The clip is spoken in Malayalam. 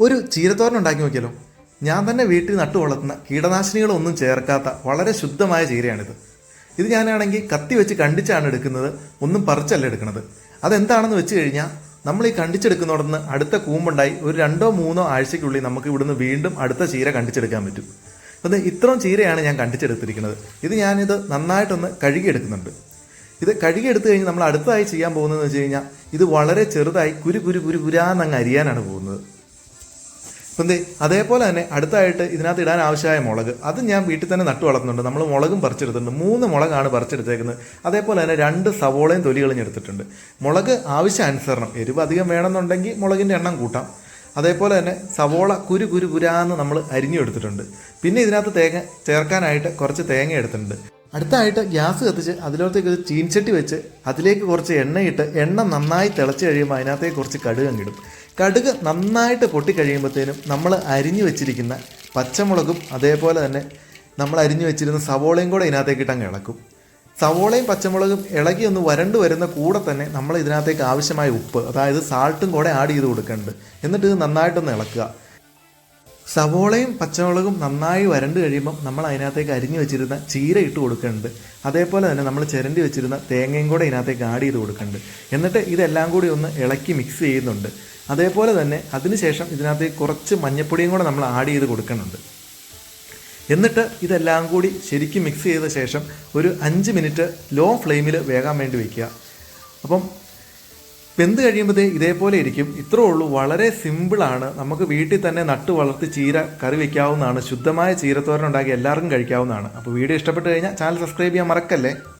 ഒരു ചീരത്തോരൻ ഉണ്ടാക്കി നോക്കിയാലോ? ഞാൻ തന്നെ വീട്ടിൽ നട്ടു വളർത്തുന്ന കീടനാശിനികളൊന്നും ചേർക്കാത്ത വളരെ ശുദ്ധമായ ചീരയാണിത്. ഇത് ഞാനാണെങ്കിൽ കത്തി വെച്ച് കണ്ടിച്ചാണ് എടുക്കുന്നത് ഒന്നും പറിച്ചല്ല എടുക്കുന്നത്. അതെന്താണെന്ന് വെച്ച് കഴിഞ്ഞാൽ നമ്മൾ ഈ കണ്ടിച്ചെടുക്കുന്നിടന്ന് അടുത്ത കൂമ്പുണ്ടായി ഒരു രണ്ടോ മൂന്നോ ആഴ്ചയ്ക്കുള്ളിൽ നമുക്ക് ഇവിടുന്ന് വീണ്ടും അടുത്ത ചീര കണ്ടിച്ചെടുക്കാൻ പറ്റും. അത് ഇത്രയും ചീരയാണ് ഞാൻ കണ്ടിച്ചെടുത്തിരിക്കുന്നത്. ഇത് ഞാനിത് നന്നായിട്ടൊന്ന് കഴുകിയെടുക്കുന്നുണ്ട്. ഇത് കഴുകിയെടുത്ത് കഴിഞ്ഞ് നമ്മൾ അടുത്തതായി ചെയ്യാൻ പോകുന്നതെന്ന് വെച്ച് കഴിഞ്ഞാൽ ഇത് വളരെ ചെറുതായി കുരു കുരു കുരു കുരാന്നങ്ങ് അരിയാനാണ് പോകുന്നത്. അപ്പം അതേപോലെ തന്നെ അടുത്തായിട്ട് ഇതിനകത്ത് ഇടാൻ ആവശ്യമായ മുളക്. അത് ഞാൻ വീട്ടിൽ തന്നെ നട്ടു വളർത്തുന്നുണ്ട്. നമ്മൾ മുളകും പറിച്ചെടുത്തിട്ടുണ്ട്. മൂന്ന് മുളകാണ് പറിച്ചെടുത്തേക്കുന്നത്. അതേപോലെ തന്നെ രണ്ട് സവോളയും തൊലി കളഞ്ഞെടുത്തിട്ടുണ്ട് മുളക് ആവശ്യാനുസരണം എരിവ് അധികം വേണമെന്നുണ്ടെങ്കിൽ മുളകിന്റെ എണ്ണം കൂട്ടാം. അതേപോലെ തന്നെ സവോള കുരു കുരു കുരാന്ന് നമ്മൾ അരിഞ്ഞു എടുത്തിട്ടുണ്ട്. പിന്നെ ഇതിനകത്ത് തേങ്ങ ചേർക്കാനായിട്ട് കുറച്ച് തേങ്ങ എടുത്തിട്ടുണ്ട്. അടുത്തായിട്ട് ഗ്യാസ് കത്തിച്ച് അതിലോട്ടേക്ക് ഒരു ചീൻചട്ടി വെച്ച് അതിലേക്ക് കുറച്ച് എണ്ണയിട്ട് എണ്ണ നന്നായി തിളച്ച് കഴിയുമ്പോൾ അതിനകത്തേക്ക് കുറച്ച് കടുകം കിടും കടുക് നന്നായിട്ട് പൊട്ടിക്കഴിയുമ്പോഴത്തേനും നമ്മൾ അരിഞ്ഞു വെച്ചിരിക്കുന്ന പച്ചമുളകും അതേപോലെ തന്നെ നമ്മൾ അരിഞ്ഞു വെച്ചിരുന്ന സവോളയും കൂടെ ഇതിനകത്തേക്ക് ഇട്ടങ്ങ് ഇളക്കും. സവോളയും പച്ചമുളകും ഇളകി ഒന്ന് വരണ്ടു വരുന്ന കൂടെ തന്നെ നമ്മൾ ഇതിനകത്തേക്ക് ആവശ്യമായ ഉപ്പ് അതായത് സാൾട്ടും കൂടെ ആഡ് ചെയ്ത് കൊടുക്കേണ്ടത് എന്നിട്ട് ഇത് നന്നായിട്ടൊന്ന് ഇളക്കുക. സവോളയും പച്ചമുളകും നന്നായി വരണ്ട് കഴിയുമ്പം നമ്മൾ അതിനകത്തേക്ക് അരിഞ്ഞു വെച്ചിരുന്ന ചീര ഇട്ട് കൊടുക്കുന്നുണ്ട്. അതേപോലെ തന്നെ നമ്മൾ ചിരണ്ടി വെച്ചിരുന്ന തേങ്ങയും കൂടെ ഇതിനകത്തേക്ക് ആഡ് ചെയ്ത് കൊടുക്കുന്നുണ്ട്. എന്നിട്ട് ഇതെല്ലാം കൂടി ഒന്ന് ഇളക്കി മിക്സ് ചെയ്യുന്നുണ്ട്. അതേപോലെ തന്നെ അതിനുശേഷം ഇതിനകത്തേക്ക് കുറച്ച് മഞ്ഞപ്പൊടിയും കൂടെ നമ്മൾ ആഡ് ചെയ്ത് കൊടുക്കുന്നുണ്ട്. എന്നിട്ട് ഇതെല്ലാം കൂടി ശരിക്കും മിക്സ് ചെയ്ത ശേഷം ഒരു അഞ്ച് മിനിറ്റ് ലോ ഫ്ലെയിമിൽ വേകാൻ വേണ്ടി വയ്ക്കുക അപ്പം വെന്ത് കഴിയുമ്പോഴത്തേ ഇതേപോലെ ഇരിക്കും. ഇത്രേ ഉള്ളൂ. വളരെ സിമ്പിൾ ആണ്. നമുക്ക് വീട്ടിൽ തന്നെ നട്ട് വളർത്തി ചീര കറി വെക്കാവുന്നതാണ്. ശുദ്ധമായ ചീരത്തോരൻ ഉണ്ടാക്കി എല്ലാവർക്കും കഴിക്കാവുന്നതാണ്. അപ്പോൾ വീഡിയോ ഇഷ്ടപ്പെട്ട് കഴിഞ്ഞാൽ ചാനൽ സബ്സ്ക്രൈബ് ചെയ്യാൻ മറക്കല്ലേ?